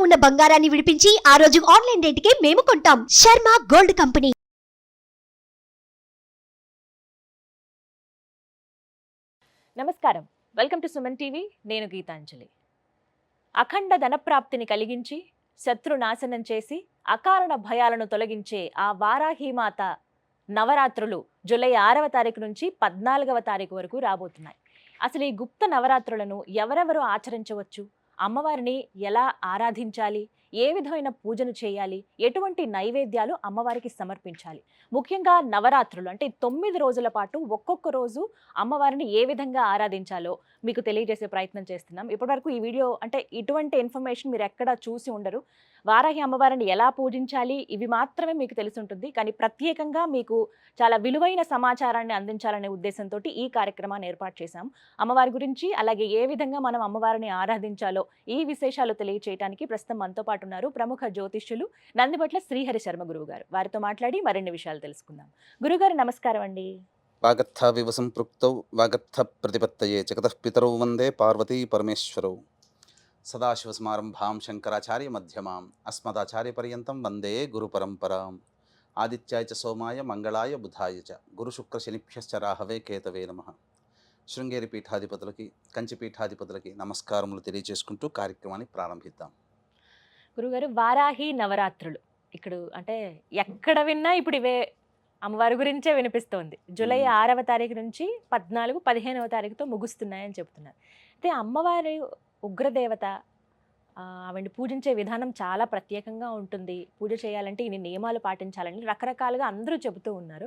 ఉన్న బంగారాన్ని విడిపించి ఆ రోజు ఆన్లైన్ రేటుకే మేము కొంటాం. Sharma gold company. నమస్కారం. Welcome to Suman TV. నేను గీతాంజలి. అఖండ ధనప్రాప్తిని కలిగించి శత్రు నాశనం చేసి అకారణ భయాలను తొలగించే ఆ వారాహీమాత నవరాత్రులు జూలై ఆరవ తారీఖు నుంచి పద్నాలుగవ తారీఖు వరకు రాబోతున్నాయి. అసలు ఈ గుప్త నవరాత్రులను ఎవరెవరు ఆచరించవచ్చు? అమ్మవారిని ఎలా ఆరాధించాలి? ఏ విధమైన పూజను చేయాలి? ఎటువంటి నైవేద్యాలు అమ్మవారికి సమర్పించాలి? ముఖ్యంగా నవరాత్రులు అంటే తొమ్మిది రోజుల పాటు ఒక్కొక్క రోజు అమ్మవారిని ఏ విధంగా ఆరాధించాలో మీకు తెలియజేసే ప్రయత్నం చేస్తున్నాం. ఇప్పటివరకు ఈ వీడియో అంటే ఇటువంటి ఇన్ఫర్మేషన్ మీరు ఎక్కడ చూసి ఉండరు. వారాహి అమ్మవారిని ఎలా పూజించాలి? ఇవి మాత్రమే మీకు తెలిసి ఉంటుంది. కానీ ప్రత్యేకంగా మీకు చాలా విలువైన సమాచారాన్ని అందించాలనే ఉద్దేశంతో ఈ కార్యక్రమాన్ని ఏర్పాటు చేశాం. అమ్మవారి గురించి అలాగే ఏ విధంగా మనం అమ్మవారిని ఆరాధించాలో ఈ విశేషాలు తెలియచేయడానికి ప్రస్తుతం మనతో పాటు ఉన్నారు ప్రముఖ జ్యోతిష్యులు నందిబట్ల శ్రీహరి శర్మ గురువు గారు వారితో మాట్లాడి మరిన్ని విషయాలు తెలుసుకుందాం. గురుగారు నమస్కారం అండి. వాగర్థావివ సంపృక్తౌ వాగర్థ ప్రతిపత్తయే జగత పితరౌ వందే పార్వతీ పరమేశ్వరౌ. సదాశివసమారంభాం శంకరాచార్య మధ్యమాం అస్మదాచార్యపర్యంతం వందే గురుపరంపరాం. ఆదిత్యాయ చ సోమాయ మంగళాయ బుధాయ చ గురుశుక్రశనిభ్యశ్చ రాహవే కేతవే నమ. శృంగేరి పీఠాధిపతులకి కంచి పీఠాధిపతులకి నమస్కారములు తెలియజేసుకుంటూ కార్యక్రమాన్ని ప్రారంభిద్దాం. గురుగారు వారాహి నవరాత్రులు. ఇక్కడ అంటే ఎక్కడ విన్నా ఇప్పుడు ఇవే అమ్మవారి గురించే వినిపిస్తోంది. జూలై. ఆరవ తారీఖు నుంచి పద్నాలుగు పదిహేనవ తారీఖుతో ముగుస్తున్నాయని చెప్తున్నారు అయితే అమ్మవారి ఉగ్రదేవత ఆ, ఆవిడ్ని పూజించే విధానం చాలా ప్రత్యేకంగా ఉంటుంది. పూజ చేయాలంటే ఇన్ని నియమాలు పాటించాలని రకరకాలుగా అందరూ చెబుతూ ఉన్నారు.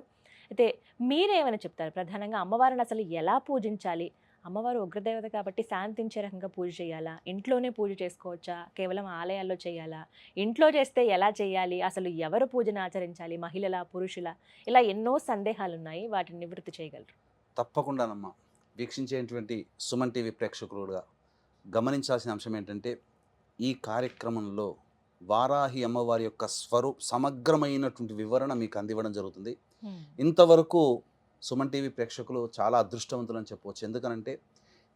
అయితే మీరేమైనా చెప్తారు? ప్రధానంగా అమ్మవారిని అసలు ఎలా పూజించాలి? అమ్మవారు ఉగ్రదేవత కాబట్టి శాంతించే రకంగా పూజ చేయాలా? ఇంట్లోనే పూజ చేసుకోవచ్చా? కేవలం ఆలయాల్లో చేయాలా? ఇంట్లో చేస్తే ఎలా చేయాలి? అసలు ఎవరు పూజను ఆచరించాలి? మహిళల? పురుషుల? ఇలా ఎన్నో సందేహాలు ఉన్నాయి వాటిని నివృత్తి చేయగలరు. తప్పకుండానమ్మా. వీక్షించేటువంటి సుమన్ టీవీ ప్రేక్షకులుగా గమనించాల్సిన అంశం ఏంటంటే ఈ కార్యక్రమంలో వారాహి అమ్మవారి యొక్క స్వరూ సమగ్రమైనటువంటి వివరణ మీకు అందివ్వడం జరుగుతుంది. ఇంతవరకు సుమన్ టీవీ ప్రేక్షకులు చాలా అదృష్టవంతులని చెప్పవచ్చు. ఎందుకనంటే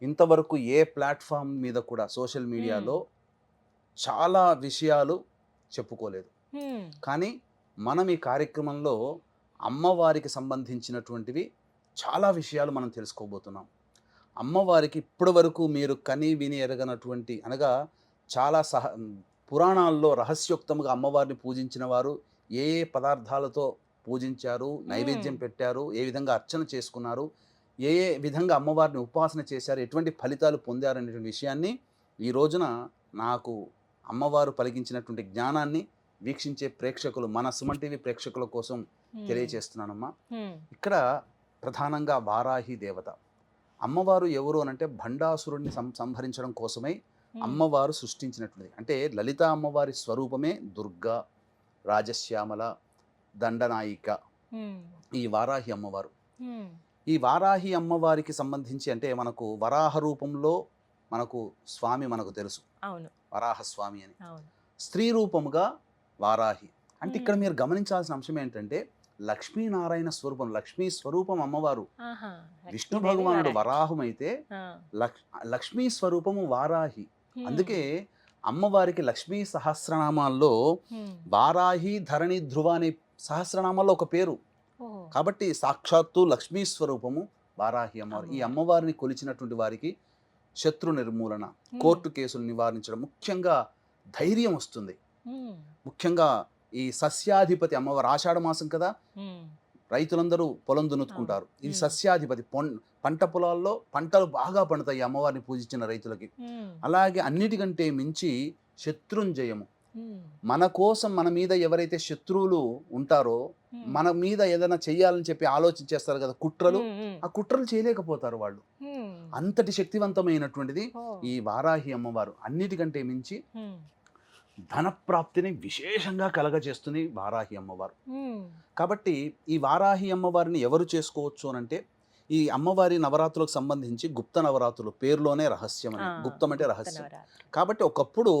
ఇంతవరకు ఏ ప్లాట్ఫామ్ మీద కూడా సోషల్ మీడియాలో చాలా విషయాలు చెప్పుకోలేదు. కానీ మనం ఈ కార్యక్రమంలో అమ్మవారికి సంబంధించినటువంటివి చాలా విషయాలు మనం తెలుసుకోబోతున్నాం. అమ్మవారికి ఇప్పటి వరకు మీరు కని విని ఎరగనటువంటి అనగా చాలా సహ పురాణాల్లో రహస్యోక్తంగా అమ్మవారిని పూజించిన వారు ఏ ఏ పదార్థాలతో పూజించారు నైవేద్యం పెట్టారు ఏ విధంగా అర్చన చేసుకున్నారు ఏ ఏ విధంగా అమ్మవారిని ఉపాసన చేశారు ఎటువంటి ఫలితాలు పొందారు అనేటువంటి విషయాన్ని ఈ రోజున నాకు అమ్మవారు పలికించినటువంటి జ్ఞానాన్ని వీక్షించే ప్రేక్షకులు మన సుమన్ టీవీ ప్రేక్షకుల కోసం హ్మ్. ఇక్కడ ప్రధానంగా వారాహి దేవత. అమ్మవారు ఎవరు అనంటే భండాసురుణ్ణి సం సంహరించడం కోసమై. అమ్మవారు సృష్టించినటువంటిది అంటే లలిత అమ్మవారి స్వరూపమే దుర్గా రాజశ్యామల దండనాయిక. ఈ వారాహి అమ్మవారు. ఈ వారాహి అమ్మవారికి సంబంధించి అంటే మనకు వరాహ రూపంలో మనకు స్వామి మనకు తెలుసు అవును వరాహ స్వామి అని స్త్రీ రూపముగా వారాహి అంటే ఇక్కడ. మీరు గమనించాల్సిన అంశం ఏంటంటే లక్ష్మీనారాయణ స్వరూపం లక్ష్మీ స్వరూపం అమ్మవారు. విష్ణు భగవానుడు వారాహి. వరాహం అయితే ఆ. లక్ లక్ష్మీ స్వరూపము వారాహి. అందుకే అమ్మవారికి లక్ష్మీ సహస్రనామాల్లో. వారాహి ధరణి ధ్రువ అనే సహస్రనామాల్లో ఒక పేరు. కాబట్టి సాక్షాత్తు లక్ష్మీ స్వరూపము వారాహి అమ్మవారు ఈ అమ్మవారు. అమ్మవారిని కొలిచినటువంటి వారికి శత్రు నిర్మూలన. కోర్టు కేసులు నివారించడం ముఖ్యంగా ధైర్యం వస్తుంది. ముఖ్యంగా ఈ సస్యాధిపతి అమ్మవారు ఆషాఢ మాసం కదా. రైతులందరూ పొలం దున్నుకుంటారు ఇది. సస్యాధిపతి పంట పొలాల్లో పంటలు బాగా పండుతాయి అమ్మవారిని పూజించిన రైతులకి. అలాగే అన్నిటికంటే మించి శత్రుంజయము. మన కోసం మన మీద ఎవరైతే శత్రువులు ఉంటారో హ్మ్. మన మీద ఏదైనా చెయ్యాలని చెప్పి ఆలోచించేస్తారు కదా కుట్రలు. హ్మ్. ఆ కుట్రలు చేయలేకపోతారు వాళ్ళు. అంతటి శక్తివంతమైనటువంటిది ఓ. ఈ వారాహి అమ్మవారు అన్నిటికంటే మించి. ధనప్రాప్తిని విశేషంగా కలగజేస్తుంది వారాహి అమ్మవారు. కాబట్టి ఈ వారాహి అమ్మవారిని ఎవరు చేసుకోవచ్చు అని అంటే ఈ అమ్మవారి నవరాత్రులకు సంబంధించి గుప్త నవరాత్రులు పేరులోనే రహస్యం అని ఆ, గుప్తం అంటే రహస్యం. కాబట్టి ఒకప్పుడు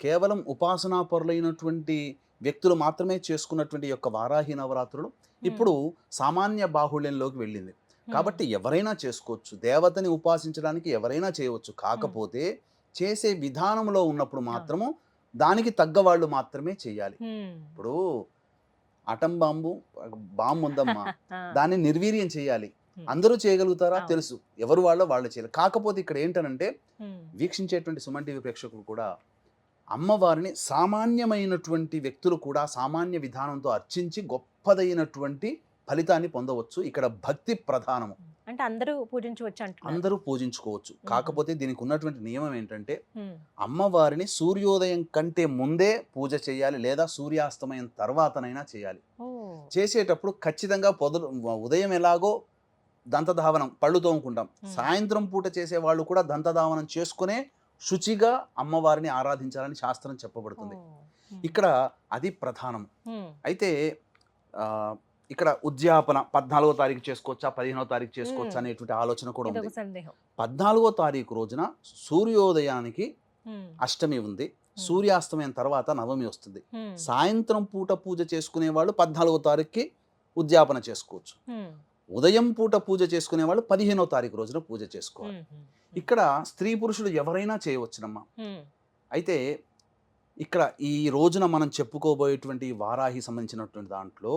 కేవలం ఉపాసనా పరులైనటువంటి వ్యక్తులు మాత్రమే చేసుకున్నటువంటి యొక్క వారాహి నవరాత్రులు ఇప్పుడు సామాన్య బాహుళ్యంలోకి వెళ్ళింది. కాబట్టి ఎవరైనా చేసుకోవచ్చు దేవతని ఉపాసించడానికి ఎవరైనా చేయవచ్చు కాకపోతే చేసే విధానంలో ఉన్నప్పుడు మాత్రము దానికి తగ్గ వాళ్ళు మాత్రమే చేయాలి. ఇప్పుడు అటం బాంబు బాంబు ఉందమ్మా. దాన్ని నిర్వీర్యం చేయాలి. అందరూ చేయగలుగుతారా. తెలుసు ఎవరు వాళ్ళో వాళ్ళు చేయాలి కాకపోతే ఇక్కడ ఏంటనంటే. వీక్షించేటువంటి సుమన్ టీవీ ప్రేక్షకులు కూడా అమ్మవారిని సామాన్యమైనటువంటి వ్యక్తులు కూడా సామాన్య విధానంతో అర్చించి గొప్పదైనటువంటి ఫలితాన్ని పొందవచ్చు. ఇక్కడ భక్తి ప్రధానము. అంటే అందరూ పూజించవచ్చు అంటున్నారు. అందరూ పూజించుకోవచ్చు. కాకపోతే దీనికి ఉన్నటువంటి నియమం ఏంటంటే. అమ్మవారిని సూర్యోదయం కంటే ముందే పూజ చేయాలి లేదా సూర్యాస్తమయం తర్వాతనైనా చేయాలి. చేసేటప్పుడు ఖచ్చితంగా పొద ఉదయం ఎలాగో దంతధావనం పళ్ళు తోముకుంటాం. సాయంత్రం పూట చేసే వాళ్ళు కూడా దంతధావనం చేసుకునే శుచిగా అమ్మవారిని ఆరాధించాలని శాస్త్రం చెప్పబడుతుంది. ఇక్కడ అది ప్రధానం. అయితే ఇక్కడ ఉద్యాపన పద్నాలుగో తారీఖు చేసుకోవచ్చా పదిహేనో తారీఖు చేసుకోవచ్చా. అనేటువంటి ఆలోచన కూడా ఉంది పద్నాలుగో తారీఖు రోజున సూర్యోదయానికి. అష్టమి ఉంది సూర్యాస్తమయం తర్వాత నవమి వస్తుంది. సాయంత్రం పూట పూజ చేసుకునే వాళ్ళు పద్నాలుగో తారీఖుకి ఉద్యాపన చేసుకోవచ్చు. ఉదయం పూట పూజ చేసుకునే వాళ్ళు పదిహేనో తారీఖు రోజున పూజ చేసుకోవాలి. ఇక్కడ స్త్రీ పురుషులు ఎవరైనా చేయవచ్చునమ్మా. అయితే ఇక్కడ ఈ రోజున మనం చెప్పుకోబోయేటువంటి వారాహి సంబంధించినటువంటి దాంట్లో.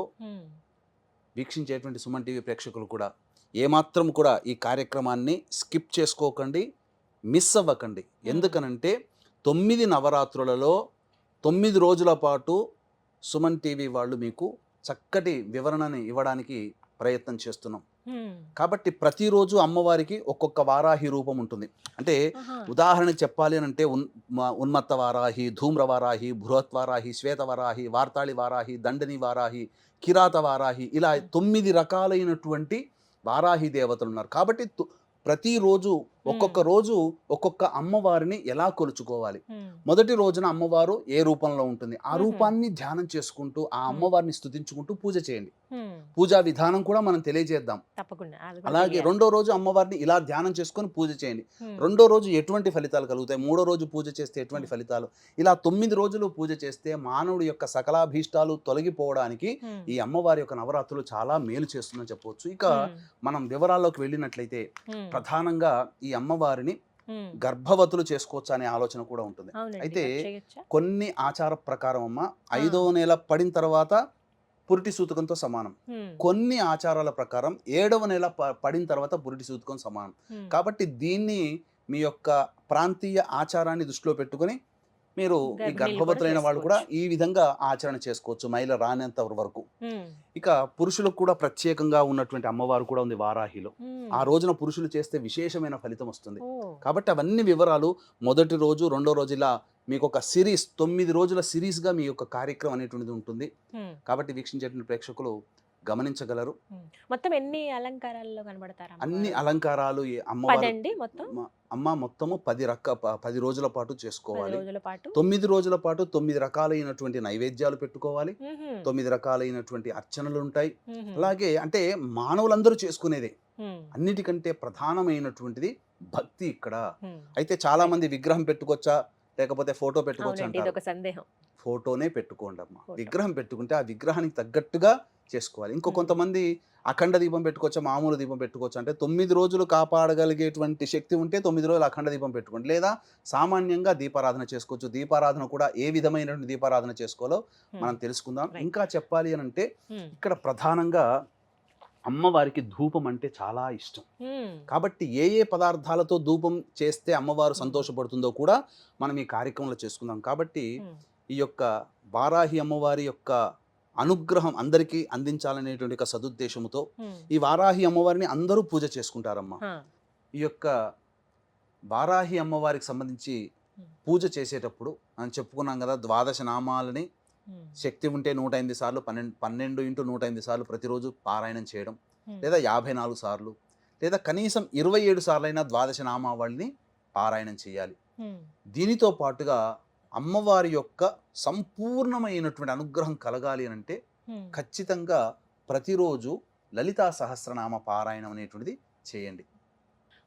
వీక్షించేటువంటి సుమన్ టీవీ ప్రేక్షకులు కూడా ఏమాత్రం కూడా ఈ కార్యక్రమాన్ని స్కిప్ చేసుకోకండి మిస్ అవ్వకండి ఎందుకనంటే తొమ్మిది నవరాత్రులలో తొమ్మిది రోజుల పాటు సుమన్ టీవీ వాళ్ళు మీకు చక్కటి వివరణని ఇవ్వడానికి ప్రయత్నం చేస్తున్నాం. కాబట్టి ప్రతిరోజు అమ్మవారికి ఒక్కొక్క వారాహి రూపం ఉంటుంది అంటే ఆహా. ఉదాహరణకు చెప్పాలి అని అంటే ఉన్ ఉన్మత్త వారాహి ధూమ్ర వారాహి బృహత్ వారాహి శ్వేత వారాహి వార్తాళి వారాహి దండని వారాహి కిరాత వారాహి ఇలా తొమ్మిది రకాలైనటువంటి వారాహి దేవతలు ఉన్నారు కాబట్టి ప్రతిరోజు ఒక్కొక్క రోజు ఒక్కొక్క అమ్మవారిని ఎలా కొలుచుకోవాలి. మొదటి రోజున అమ్మవారు ఏ రూపంలో ఉంటుంది ఆ. రూపాన్ని ధ్యానం చేసుకుంటూ ఆ అమ్మవారిని స్తుతించుకుంటూ పూజ చేయండి. పూజా విధానం కూడా మనం తెలియజేద్దాం తప్పకుండా అలాగే. రెండో రోజు అమ్మవారిని ఇలా ధ్యానం చేసుకొని పూజ చేయండి. రెండో రోజు ఎటువంటి ఫలితాలు కలుగుతాయి మూడో రోజు పూజ చేస్తే ఎటువంటి. ఫలితాలు ఇలా తొమ్మిది రోజులు పూజ చేస్తే మానవుడి యొక్క సకలాభీష్టాలు తొలగిపోవడానికి. ఈ అమ్మవారి యొక్క నవరాత్రులు చాలా మేలు చేస్తుందని చెప్పవచ్చు ఇక. మనం వివరాల్లోకి వెళ్ళినట్లయితే. ప్రధానంగా ఈ అమ్మవారిని హ్మ్. గర్భవతులు చేసుకోవచ్చు అనే ఆలోచన కూడా ఉంటుంది అయితే? కొన్ని ఆచార ప్రకారం అమ్మ ఐదో నెల పడిన తర్వాత పురిటి సూతకంతో సమానం. కొన్ని ఆచారాల ప్రకారం ఏడవ నెల పడిన తర్వాత పురిటి సూతకం సమానం. కాబట్టి దీన్ని మీ యొక్క ప్రాంతీయ ఆచారాన్ని దృష్టిలో పెట్టుకొని మీరు ఈ గర్భవతులైన వాళ్ళు కూడా. ఈ విధంగా ఆచరణ చేసుకోవచ్చు మహిళ రానంత వరకు. ఇక పురుషులకు కూడా ప్రత్యేకంగా ఉన్నటువంటి అమ్మవారు కూడా ఉంది వారాహిలో. ఆ రోజున పురుషులు చేస్తే విశేషమైన ఫలితం వస్తుంది. కాబట్టి అవన్నీ వివరాలు మొదటి రోజు రెండో రోజు ఇలా మీకు ఒక సిరీస్ తొమ్మిది రోజుల సిరీస్గా మీ యొక్క కార్యక్రమం అనేటువంటిది ఉంటుంది. కాబట్టి వీక్షించేటువంటి ప్రేక్షకులు గమనించగలరు. మొత్తం ఎన్ని అలంకారాల్లో కనబడతారు అన్ని? అలంకారాలు అమ్మవారు మొత్తం అమ్మ మొత్తము పది రక్క ప- పది రోజుల పాటు చేసుకోవాలి తొమ్మిది రోజుల పాటు తొమ్మిది రకాలైనటువంటి నైవేద్యాలు పెట్టుకోవాలి. తొమ్మిది రకాలైనటువంటి అర్చనలు ఉంటాయి. అలాగే అంటే మానవులందరూ చేసుకునేదే. అన్నిటికంటే ప్రధానమైనటువంటి భక్తి ఇక్కడ. అయితే చాలా మంది విగ్రహం పెట్టుకోవచ్చా లేకపోతే ఫోటో పెట్టుకోవచ్చా సందేహం ఫోటోనే పెట్టుకోండి అమ్మ. విగ్రహం పెట్టుకుంటే ఆ విగ్రహానికి తగ్గట్టుగా చేసుకోవాలి ఇంకో. కొంతమంది అఖండ దీపం పెట్టుకోవచ్చా మామూలు దీపం పెట్టుకోవచ్చు అంటే తొమ్మిది రోజులు కాపాడగలిగేటువంటి శక్తి ఉంటే తొమ్మిది రోజులు అఖండ దీపం పెట్టుకోండి లేదా సామాన్యంగా దీపారాధన చేసుకోవచ్చు దీపారాధన కూడా ఏ విధమైనటువంటి దీపారాధన చేసుకోవాలో. మనం తెలుసుకుందాం. ఇంకా చెప్పాలి అని అంటే. ఇక్కడ ప్రధానంగా అమ్మవారికి ధూపం అంటే చాలా ఇష్టం. కాబట్టి ఏ ఏ పదార్థాలతో ధూపం చేస్తే అమ్మవారు. సంతోషపడుతుందో కూడా మనం ఈ కార్యక్రమంలో చేసుకుందాం కాబట్టి. ఈ యొక్క వారాహి అమ్మవారి యొక్క అనుగ్రహం అందరికీ అందించాలనేటువంటి ఒక సదుద్దేశంతో. ఈ వారాహి అమ్మవారిని అందరూ పూజ చేసుకుంటారమ్మా. ఈ యొక్క వారాహి అమ్మవారికి సంబంధించి. పూజ చేసేటప్పుడు మనం చెప్పుకున్నాం కదా ద్వాదశ నామాలని. శక్తి ఉంటే నూట ఎనిమిది సార్లు పన్నెండు పన్నెండు ఇంటూ నూట ఎనిమిది సార్లు ప్రతిరోజు పారాయణం చేయడం. లేదా యాభై నాలుగు సార్లు లేదా కనీసం ఇరవై ఏడు సార్లైనా ద్వాదశ నామావళిని పారాయణం చేయాలి. దీనితో పాటుగా అమ్మవారి యొక్క సంపూర్ణమైనటువంటి అనుగ్రహం కలగాలి అని అంటే. ఖచ్చితంగా ప్రతిరోజు లలితా సహస్రనామ పారాయణం అనేటువంటిది చేయండి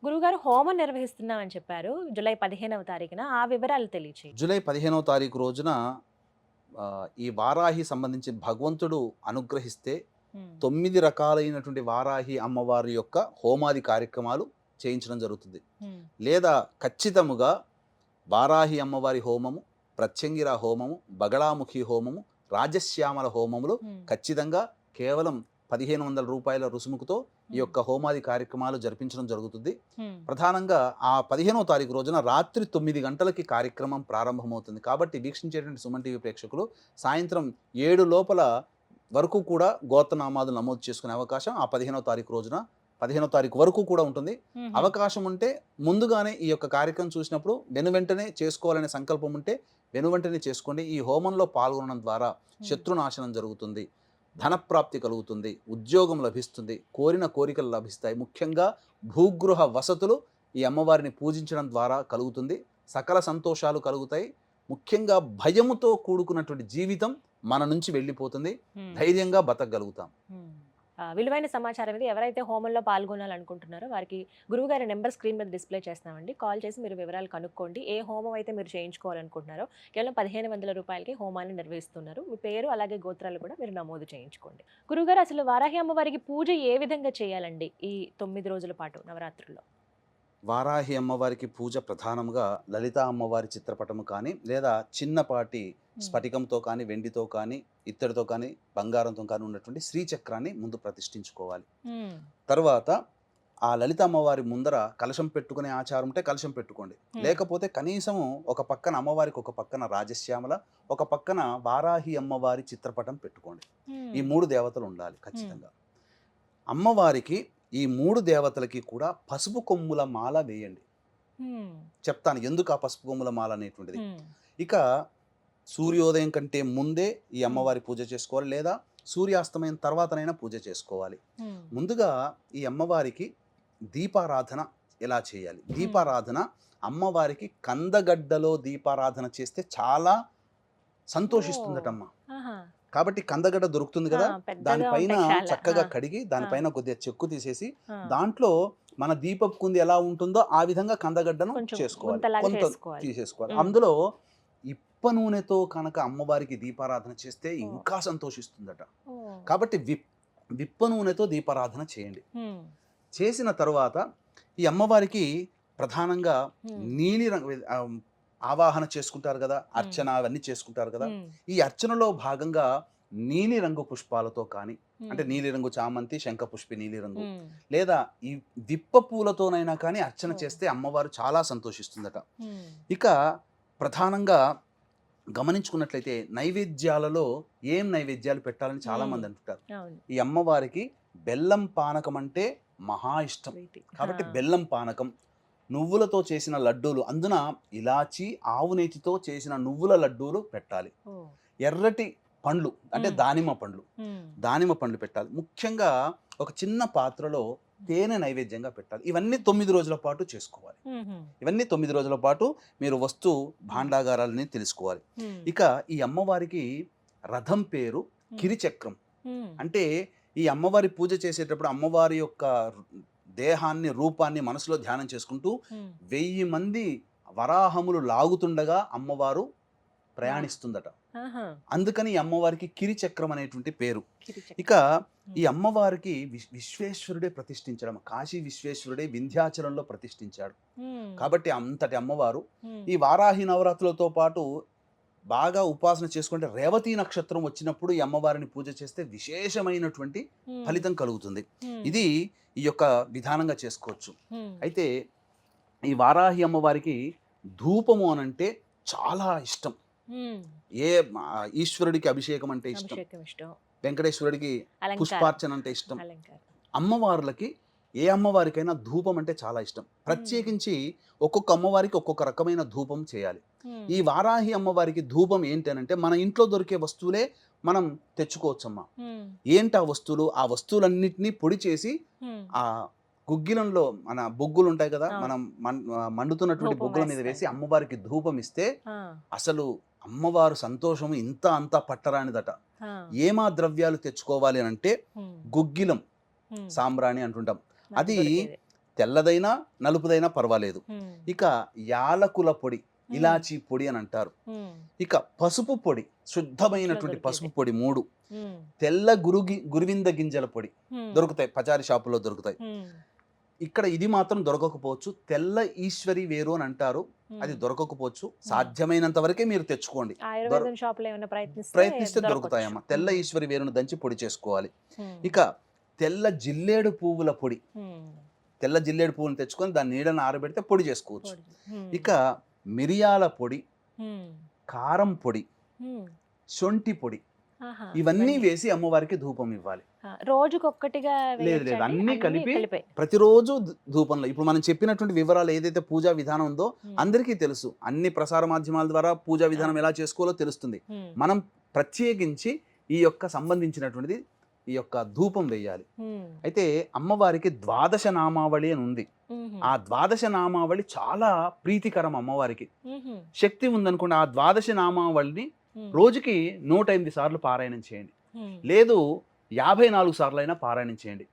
గురువుగారు హోమం నిర్వహిస్తున్నామని చెప్పారు జూలై పదిహేనవ తారీఖున ఆ వివరాలు తెలియచేయండి జూలై పదిహేనవ తారీఖు రోజున ఈ వారాహి సంబంధించి భగవంతుడు అనుగ్రహిస్తే. తొమ్మిది రకాలైనటువంటి వారాహి అమ్మవారి యొక్క హోమాది కార్యక్రమాలు చేయించడం జరుగుతుంది. లేదా ఖచ్చితముగా వారాహి అమ్మవారి హోమము ప్రత్యంగిర హోమము బగళాముఖి హోమము రాజశ్యామల హోమములు ఖచ్చితంగా కేవలం పదిహేను వందల రూపాయల రుసుముకుతో ఈ యొక్క హోమాది కార్యక్రమాలు జరిపించడం జరుగుతుంది. ప్రధానంగా ఆ పదిహేనవ తారీఖు రోజున రాత్రి తొమ్మిది గంటలకి కార్యక్రమం ప్రారంభమవుతుంది. కాబట్టి వీక్షించేటువంటి సుమన్ టీవీ ప్రేక్షకులు సాయంత్రం ఏడు లోపల వరకు కూడా గోత్రనామాలు నమోదు చేసుకునే అవకాశం ఆ పదిహేనవ తారీఖు రోజున పదిహేనవ తారీఖు వరకు కూడా ఉంటుంది. అవకాశం ఉంటే ముందుగానే ఈ యొక్క కార్యక్రమం చూసినప్పుడు వెను వెంటనే చేసుకోవాలనే సంకల్పం ఉంటే వెను వెంటనే చేసుకోండి. ఈ హోమంలో పాల్గొనడం ద్వారా శత్రునాశనం జరుగుతుంది. ధనప్రాప్తి కలుగుతుంది. ఉద్యోగం లభిస్తుంది. కోరిన కోరికలు లభిస్తాయి. ముఖ్యంగా భూగృహ వసతులు ఈ అమ్మవారిని పూజించడం ద్వారా కలుగుతుంది. సకల సంతోషాలు కలుగుతాయి. ముఖ్యంగా భయముతో కూడుకున్నటువంటి జీవితం మన నుంచి వెళ్ళిపోతుంది. ధైర్యంగా బతకగలుగుతాం. విలువైన సమాచారం ఇది ఎవరైతే హోమంలో పాల్గొనాలనుకుంటున్నారో వారికి గురువుగారి నెంబర్ స్క్రీన్ మీద డిస్ప్లే చేస్తామండి కాల్ చేసి మీరు వివరాలు కనుక్కోండి. ఏ హోమం అయితే మీరు చేయించుకోవాలనుకుంటున్నారో కేవలం పదిహేను వందల రూపాయలకి హోమాన్ని నిర్వహిస్తున్నారు. మీ పేరు అలాగే గోత్రాలు కూడా మీరు నమోదు చేయించుకోండి. గురువుగారు అసలు వారాహి అమ్మవారికి పూజ ఏ విధంగా చేయాలండి ఈ తొమ్మిది రోజుల పాటు నవరాత్రుల్లో? వారాహి అమ్మవారికి పూజ ప్రధానంగా లలిత అమ్మవారి చిత్రపటము కానీ లేదా చిన్నపాటి స్ఫటికంతో కానీ వెండితో కానీ ఇత్తడితో కానీ బంగారంతో కానీ ఉన్నటువంటి శ్రీచక్రాన్ని ముందు ప్రతిష్ఠించుకోవాలి. తర్వాత ఆ లలిత అమ్మవారి ముందర కలశం పెట్టుకునే ఆచారం ఉంటే కలశం పెట్టుకోండి. లేకపోతే కనీసం ఒక పక్కన అమ్మవారికి ఒక పక్కన రాజశ్యామల ఒక పక్కన వారాహి అమ్మవారి చిత్రపటం పెట్టుకోండి. ఈ మూడు దేవతలు ఉండాలి ఖచ్చితంగా. అమ్మవారికి ఈ మూడు దేవతలకి కూడా పసుపు కొమ్ముల మాల వేయండి. చెప్తాను ఎందుకు ఆ పసుపు కొమ్ముల మాల అనేటువంటిది. ఇక సూర్యోదయం కంటే ముందే ఈ అమ్మవారి పూజ చేసుకోవాలి లేదా సూర్యాస్తమయం తర్వాతనైనా పూజ చేసుకోవాలి. ముందుగా ఈ అమ్మవారికి దీపారాధన ఎలా చేయాలి? దీపారాధన అమ్మవారికి కందగడ్డలో దీపారాధన చేస్తే చాలా సంతోషిస్తుందటమ్మ. కాబట్టి కందగడ్డ దొరుకుతుంది కదా దానిపైన. చక్కగా కడిగి దానిపైన కొద్దిగా చెక్కు తీసేసి దాంట్లో మన దీపపు కుంది ఎలా ఉంటుందో ఆ విధంగా కందగడ్డను చేసుకోవాలి. కొంత. తీసేసుకోవాలి. అందులో ఇప్ప నూనెతో కనుక అమ్మవారికి దీపారాధన చేస్తే ఇంకా సంతోషిస్తుందట. కాబట్టి విప్ విప్ప నూనెతో దీపారాధన చేయండి. చేసిన తరువాత ఈ అమ్మవారికి ప్రధానంగా నీలి రంగు ఆవాహన చేసుకుంటారు కదా అర్చన అవన్నీ చేసుకుంటారు కదా. ఈ అర్చనలో భాగంగా నీలి రంగు పుష్పాలతో కానీ అంటే నీలిరంగు చామంతి శంఖపుష్పి నీలిరంగు ఉమ్, లేదా ఈ విప్ప పూలతోనైనా కానీ అర్చన. చేస్తే అమ్మవారు చాలా సంతోషిస్తుందట. ఇక ప్రధానంగా గమనించుకున్నట్లయితే నైవేద్యాలలో ఏం నైవేద్యాలు పెట్టాలని చాలా. మంది అంటుంటారు. ఈ అమ్మవారికి బెల్లం పానకం అంటే మహా ఇష్టం. కాబట్టి బెల్లం పానకం నువ్వులతో చేసిన లడ్డూలు. అందున ఇలాచి ఆవు నేతితో చేసిన నువ్వుల లడ్డూలు పెట్టాలి. ఎర్రటి పండ్లు అంటే మ్మ్. దానిమ్మ పండ్లు. దానిమ్మ పండ్లు పెట్టాలి. ముఖ్యంగా ఒక చిన్న పాత్రలో తేనె నైవేద్యంగా పెట్టాలి. ఇవన్నీ తొమ్మిది రోజుల పాటు చేసుకోవాలి. ఇవన్నీ తొమ్మిది రోజుల పాటు మీరు వస్తు భాండాగారాలని తెలుసుకోవాలి. ఇక ఈ అమ్మవారికి రథం పేరు కిరిచక్రం. అంటే ఈ అమ్మవారి పూజ చేసేటప్పుడు అమ్మవారి యొక్క దేహాన్ని రూపాన్ని మనసులో ధ్యానం చేసుకుంటూ వెయ్యి మంది వరాహములు లాగుతుండగా అమ్మవారు ప్రయాణిస్తుందట. అందుకని ఈ అమ్మవారికి కిరిచక్రం అనేటువంటి పేరు. ఇక ఈ అమ్మవారికి విశ్- విశ్వేశ్వరుడే ప్రతిష్ఠించడం కాశీ విశ్వేశ్వరుడే వింధ్యాచలంలో ప్రతిష్ఠించాడు. కాబట్టి అంతటి అమ్మవారు. ఈ వారాహి నవరాత్రులతో పాటు బాగా ఉపాసన చేసుకుంటే రేవతి నక్షత్రం వచ్చినప్పుడు ఈ అమ్మవారిని పూజ చేస్తే విశేషమైనటువంటి ఫలితం కలుగుతుంది. ఇది ఈ యొక్క విధానంగా చేసుకోవచ్చు. అయితే ఈ వారాహి అమ్మవారికి ధూపము అనంటే చాలా ఇష్టం. ఏ ఈశ్వరుడికి అభిషేకం అంటే ఇష్టం. వెంకటేశ్వరుడికి పుష్పార్చన అంటే ఇష్టం. అమ్మవార్లకి ఏ అమ్మవారికైనా ధూపం అంటే చాలా ఇష్టం. ప్రత్యేకించి ఒక్కొక్క అమ్మవారికి ఒక్కొక్క రకమైన ధూపం చేయాలి. ఈ వారాహి అమ్మవారికి ధూపం ఏంటి అని అంటే మన ఇంట్లో దొరికే వస్తువులే మనం తెచ్చుకోవచ్చమ్మా. ఏంటి ఆ వస్తువులు? ఆ వస్తువులన్నిటినీ పొడి చేసి ఆ గుగ్గిలంలో మన బొగ్గులు ఉంటాయి కదా. మనం మండుతున్నటువంటి బొగ్గుల మీద. వేసి అమ్మవారికి ధూపం ఇస్తే అసలు అమ్మవారు సంతోషం ఇంత అంత పట్టరానిదట. ఏమా ద్రవ్యాలు తెచ్చుకోవాలి అని అంటే గుగ్గిలం సాంబ్రాణి అంటుంటాం. అది. తెల్లదైనా నలుపుదైనా పర్వాలేదు. ఇక యాలకుల పొడి ఇలాచీ పొడి అని అంటారు. ఇక పసుపు పొడి శుద్ధమైనటువంటి. పసుపు పొడి. మూడు. తెల్ల గురుగి గురువింద గింజల పొడి దొరుకుతాయి పచారి షాపులో దొరుకుతాయి. ఇక్కడ ఇది మాత్రం దొరకకపోవచ్చు. తెల్ల ఈశ్వరి వేరు అని అంటారు. అది దొరకకపోవచ్చు. సాధ్యమైనంత వరకే మీరు తెచ్చుకోండి. ప్రయత్నిస్తే. దొరుకుతాయమ్మా. తెల్ల ఈశ్వరి వేరును దంచి పొడి చేసుకోవాలి. ఇక తెల్ల జిల్లేడు పువ్వుల పొడి. తెల్ల జిల్లేడు పువ్వుని తెచ్చుకొని దాని నీడను ఆరబెడితే పొడి చేసుకోవచ్చు. ఇక మిరియాల పొడి. కారం పొడి. శొంఠి పొడి. ఇవన్నీ వేసి అమ్మవారికి ధూపం ఇవ్వాలి రోజుకొక్కటిగా లేదు, లేదు? అన్నీ కలిపి ప్రతిరోజు ధూపంలో ఇప్పుడు మనం చెప్పినటువంటి వివరాలు ఏదైతే పూజా విధానం ఉందో. అందరికీ తెలుసు అన్ని ప్రసార మాధ్యమాల ద్వారా పూజా విధానం ఎలా చేసుకోవాలో తెలుస్తుంది. మనం ప్రత్యేకించి ఈ యొక్క సంబంధించినటువంటిది ఈ యొక్క ధూపం వేయాలి. అయితే అమ్మవారికి ద్వాదశ నామావళి అని ఉంది. ఆ ద్వాదశ నామావళి చాలా ప్రీతికరం అమ్మవారికి. శక్తి ఉందనుకోండి ఆ ద్వాదశ నామావళిని. రోజుకి నూట ఎనిమిది సార్లు పారాయణం చేయండి. లేదు యాభై నాలుగు సార్లు అయినా పారాయణం చేయండి.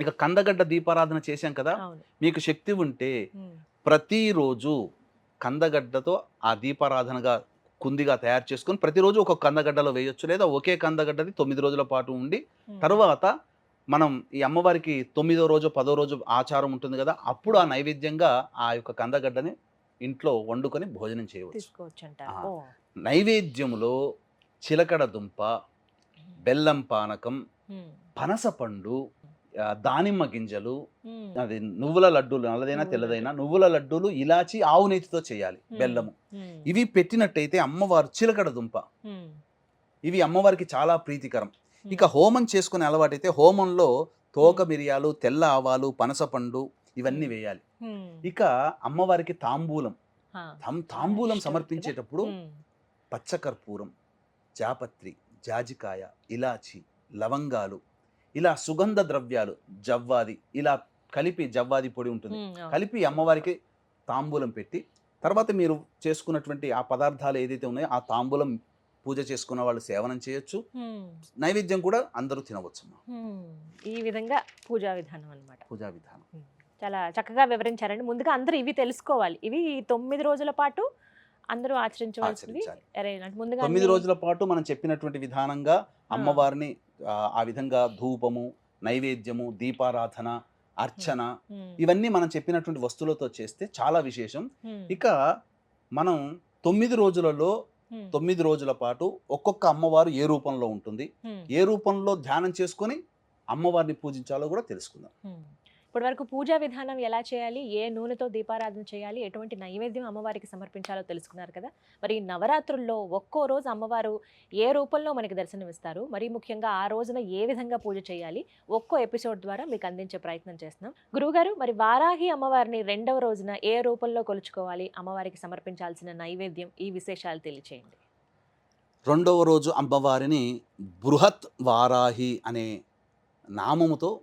ఇక కందగడ్డ దీపారాధన చేశాం కదా మీకు శక్తి ఉంటే. ప్రతిరోజు కందగడ్డతో ఆ దీపారాధనగా కుందిగా తయారు చేసుకొని ప్రతిరోజు ఒక కందగడ్డలో వేయొచ్చు లేదా ఒకే కందగడ్డది తొమ్మిది రోజుల పాటు ఉండి. తర్వాత మనం ఈ అమ్మవారికి తొమ్మిదో రోజు పదో రోజు ఆచారం ఉంటుంది కదా అప్పుడు ఆ నైవేద్యంగా ఆ యొక్క కందగడ్డని ఇంట్లో వండుకొని భోజనం చేయవచ్చు. నైవేద్యములో చిలకడ దుంప బెల్లం పానకం ఉమ్. పనసపండు ఆ, దానిమ్మ గింజలు. అది నువ్వుల లడ్డూలు నల్లదైనా తెల్లదైనా నువ్వుల లడ్డూలు ఇలాచి ఆవు నెయ్యితో చేయాలి. బెల్లము. ఇవి పెట్టినట్టయితే అమ్మవారు చిలకడ దుంప. ఇవి అమ్మవారికి చాలా ప్రీతికరం. ఇక హోమం చేసుకునే అలవాటైతే హోమంలో తోక మిరియాలు తెల్ల ఆవాలు పనసపండు ఇవన్నీ. వేయాలి. ఇక అమ్మవారికి తాంబూలం తాంబూలం సమర్పించేటప్పుడు. పచ్చకర్పూరం జాపత్రి జాజికాయ ఇలాచి లవంగాలు ఇలా సుగంధ ద్రవ్యాలు జవ్వాది ఇలా కలిపి జవ్వాది పొడి ఉంటుంది. కలిపి అమ్మవారికి తాంబూలం పెట్టి తర్వాత మీరు చేసుకున్నటువంటి ఆ పదార్థాలు ఏదైతే ఉన్నాయో ఆ తాంబూలం పూజ చేసుకున్న వాళ్ళు సేవనం చేయొచ్చు. నైవేద్యం కూడా అందరూ తినవచ్చు. ఈ విధంగా పూజా విధానం అన్నమాట. పూజా విధానం. చాలా చక్కగా వివరించారండి. ముందుగా అందరూ ఇవి తెలుసుకోవాలి. ఇవి తొమ్మిది రోజుల పాటు అందరూ ఆచరించవలసింది ముందుగా తొమ్మిది రోజుల పాటు మనం చెప్పినటువంటి విధానంగా అమ్మవారిని ఆ, విధంగా ధూపము నైవేద్యము దీపారాధన అర్చన. ఇవన్నీ మనం చెప్పినటువంటి వస్తువులతో చేస్తే చాలా విశేషం. ఇక మనం తొమ్మిది రోజులలో. తొమ్మిది రోజుల పాటు ఒక్కొక్క అమ్మవారు ఏ రూపంలో ఉంటుంది. ఏ రూపంలో ధ్యానం చేసుకొని అమ్మవారిని పూజించాలో కూడా తెలుసుకుందాం ఇప్పటివరకు ఇప్పటి వరకు పూజా విధానం ఎలా చేయాలి? ఏ నూనెతో దీపారాధన చేయాలి? ఎటువంటి నైవేద్యం అమ్మవారికి సమర్పించాలో తెలుసుకున్నారు కదా. మరి నవరాత్రుల్లో ఒక్కో రోజు అమ్మవారు ఏ రూపంలో మనకి దర్శనమిస్తారు? మరి ముఖ్యంగా ఆ రోజున ఏ విధంగా పూజ చేయాలి? ఒక్కో ఎపిసోడ్ ద్వారా మీకు అందించే ప్రయత్నం చేస్తున్నాం. గురువుగారు మరి వారాహి అమ్మవారిని రెండవ రోజున ఏ రూపంలో కొలుచుకోవాలి? అమ్మవారికి సమర్పించాల్సిన నైవేద్యం ఈ విశేషాలు తెలియచేయండి. రెండవ రోజు అమ్మవారిని బృహత్ వారాహి అనే నామముతో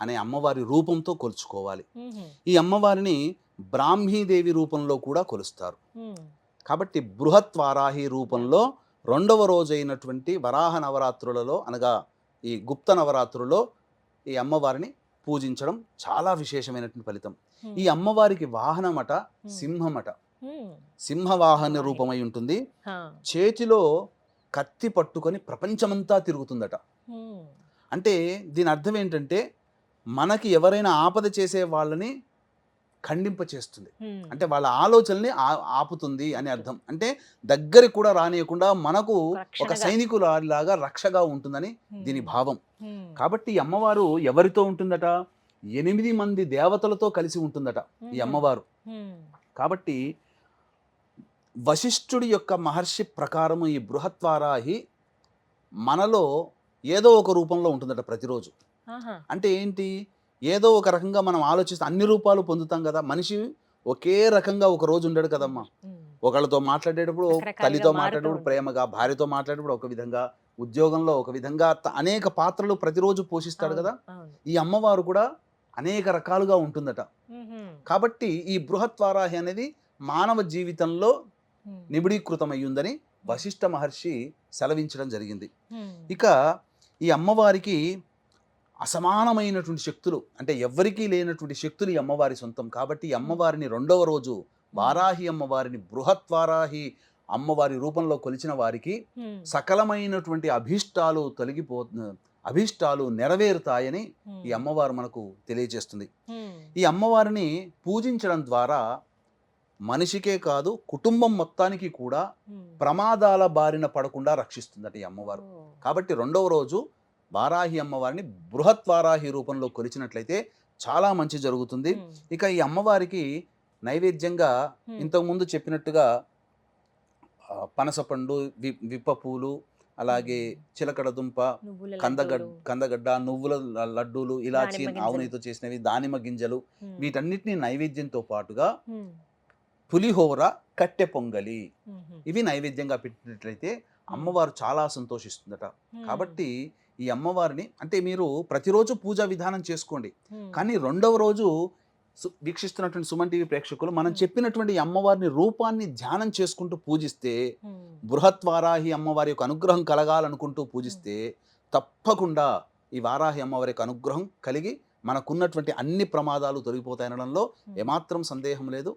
అనే అమ్మవారి రూపంతో కొలుచుకోవాలి. ఈ అమ్మవారిని బ్రాహ్మీదేవి రూపంలో కూడా కొలుస్తారు. కాబట్టి బృహత్ వారాహి రూపంలో రెండవ రోజైనటువంటి వరాహ నవరాత్రులలో అనగా ఈ గుప్త నవరాత్రులలో ఈ అమ్మవారిని పూజించడం చాలా విశేషమైనటువంటి ఫలితం. ఈ అమ్మవారికి వాహనమట. సింహమట. సింహవాహన రూపమై ఉంటుంది. చేతిలో కత్తి పట్టుకొని ప్రపంచమంతా తిరుగుతుందట. అంటే దీని అర్థం ఏంటంటే మనకి ఎవరైనా ఆపద చేసే వాళ్ళని ఖండింప చేస్తుంది. అంటే వాళ్ళ ఆలోచనల్ని ఆ- ఆపుతుంది అని అర్థం అంటే దగ్గరికి కూడా రానియకుండా మనకు ఒక. సైనికులాగా రక్షగా ఉంటుందని దీని. భావం. కాబట్టి అమ్మవారు ఎవరితో ఉంటుందట ఎనిమిది మంది దేవతలతో కలిసి ఉంటుందట ఈ. అమ్మవారు. కాబట్టి వశిష్ఠుడి యొక్క మహర్షి ప్రకారము ఈ బృహత్వారాహి మనలో ఏదో ఒక రూపంలో ఉంటుందట ప్రతిరోజు. అంటే ఏంటి ఏదో ఒక రకంగా మనం ఆలోచిస్తే అన్ని రూపాలు పొందుతాం కదా మనిషి ఒకే రకంగా ఒక రోజు ఉండడు కదమ్మా. ఒకళ్ళతో మాట్లాడేటప్పుడు తల్లితో మాట్లాడేటప్పుడు. ప్రేమగా భార్యతో మాట్లాడేటప్పుడు ఒక విధంగా ఉద్యోగంలో ఒక విధంగా అనేక పాత్రలు ప్రతిరోజు పోషిస్తాడు కదా. ఈ అమ్మవారు కూడా అనేక రకాలుగా ఉంటుందట. కాబట్టి ఈ బృహత్వారాహి అనేది మానవ జీవితంలో ఉమ్. నిబిడీకృతమై ఉందని వశిష్ఠ మహర్షి సెలవించడం జరిగింది. ఇక ఈ అమ్మవారికి అసమానమైనటువంటి శక్తులు అంటే ఎవ్వరికీ లేనటువంటి శక్తులు ఈ అమ్మవారి సొంతం. కాబట్టి అమ్మవారిని రెండవ రోజు వారాహి అమ్మవారిని బృహత్ వారాహి అమ్మవారి రూపంలో కొలిచిన వారికి. సకలమైనటువంటి అభీష్టాలు తొలగిపో అభీష్టాలు నెరవేరుతాయని ఈ అమ్మవారు మనకు తెలియజేస్తుంది. ఈ అమ్మవారిని పూజించడం ద్వారా మనిషికే కాదు కుటుంబం మొత్తానికి కూడా. ప్రమాదాల బారిన పడకుండా రక్షిస్తుందట ఈ అమ్మవారు. కాబట్టి రెండవ రోజు వారాహి అమ్మవారిని బృహత్ వారాహి రూపంలో కొలిచినట్లయితే చాలా మంచి జరుగుతుంది. ఇక ఈ అమ్మవారికి నైవేద్యంగా ఇంతకుముందు చెప్పినట్టుగా పనసపండు వి విప్ప పూలు అలాగే చిలకడ దుంప నువ్వుల కందగడ్ లడ్డూలు. కందగడ్డ నువ్వుల లడ్డూలు ఇలాచి. ఆవునితో చేసినవి దానిమ్మ గింజలు వీటన్నిటిని నైవేద్యంతో పాటుగా పులిహోర కట్టె పొంగలి ఇవి నైవేద్యంగా పెట్టినట్లయితే అమ్మవారు చాలా సంతోషిస్తుందట. కాబట్టి ఈ అమ్మవారిని. అంటే మీరు ప్రతిరోజు పూజా విధానం చేసుకోండి. కానీ రెండవ రోజు వీక్షిస్తున్నటువంటి సుమన్ టీవీ ప్రేక్షకులు మనం. చెప్పినటువంటి ఈ అమ్మవారిని రూపాన్ని ధ్యానం చేసుకుంటూ పూజిస్తే బృహత్ వారాహి అమ్మవారి యొక్క అనుగ్రహం కలగాలనుకుంటూ పూజిస్తే తప్పకుండా ఈ వారాహి అమ్మవారి యొక్క అనుగ్రహం కలిగి మనకున్నటువంటి అన్ని ప్రమాదాలు తొలగిపోతాయనడంలో ఏమాత్రం సందేహం లేదు.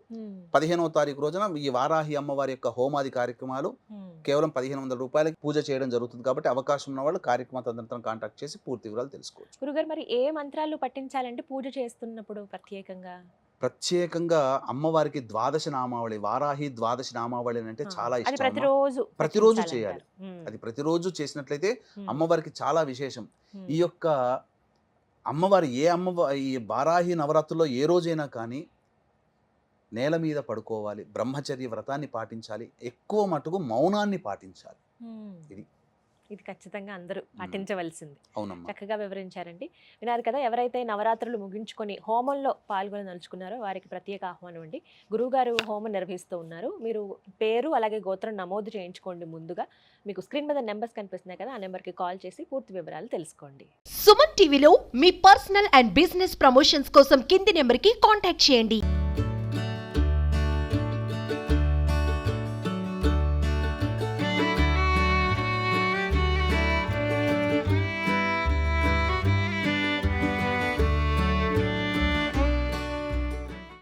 పదిహేనవ తారీఖు రోజున ఈ వారాహి అమ్మవారి యొక్క హోమాది కార్యక్రమాలు. కేవలం పదిహేను వందల రూపాయలకి పూజ చేయడం జరుగుతుంది కాబట్టి అవకాశం ఉన్న వాళ్ళు కార్యక్రమ తదనంతరం కాంటాక్ట్ చేసి పూర్తి వివరాలు తెలుసుకోవచ్చు. గురుగారు మరి ఏ మంత్రాలు పట్టించాలంటే పూజ చేస్తున్నప్పుడు ప్రత్యేకంగా? ప్రత్యేకంగా అమ్మవారికి ద్వాదశ నామావళి వారాహి ద్వాదశ నామావళి అని అంటే చాలా ఇష్టం. ప్రతిరోజు ప్రతిరోజు. చేయాలి. అది ప్రతిరోజు చేసినట్లయితే అమ్మవారికి చాలా విశేషం. ఈ యొక్క అమ్మవారి ఏ అమ్మవారి ఈ వారాహి నవరాత్రుల్లో ఏ రోజైనా కానీ నేల మీద పడుకోవాలి బ్రహ్మచర్య వ్రతాన్ని పాటించాలి ఎక్కువ మటుకు మౌనాన్ని పాటించాలి. ఇది. ఇది ఖచ్చితంగా అందరూ పాటించవలసింది అవునమ్మా. చక్కగా వివరించారండి. విన్నారు కదా ఎవరైతే నవరాత్రులు ముగించుకొని హోమంలో పాల్గొనదలుచుకున్నారో వారికి ప్రత్యేక ఆహ్వానం అండి. గురువుగారు హోమం నిర్వహిస్తూ ఉన్నారు. మీరు పేరు అలాగే గోత్రం నమోదు చేయించుకోండి ముందుగా. మీకు స్క్రీన్ మీద నెంబర్స్ కనిపిస్తున్నాయి కదా ఆ నెంబర్కి కాల్ చేసి పూర్తి వివరాలు తెలుసుకోండి. సుమన్ టీవీలో మీ పర్సనల్ అండ్ బిజినెస్ ప్రమోషన్స్ కోసం కింది నెంబర్కి కాంటాక్ట్ చేయండి.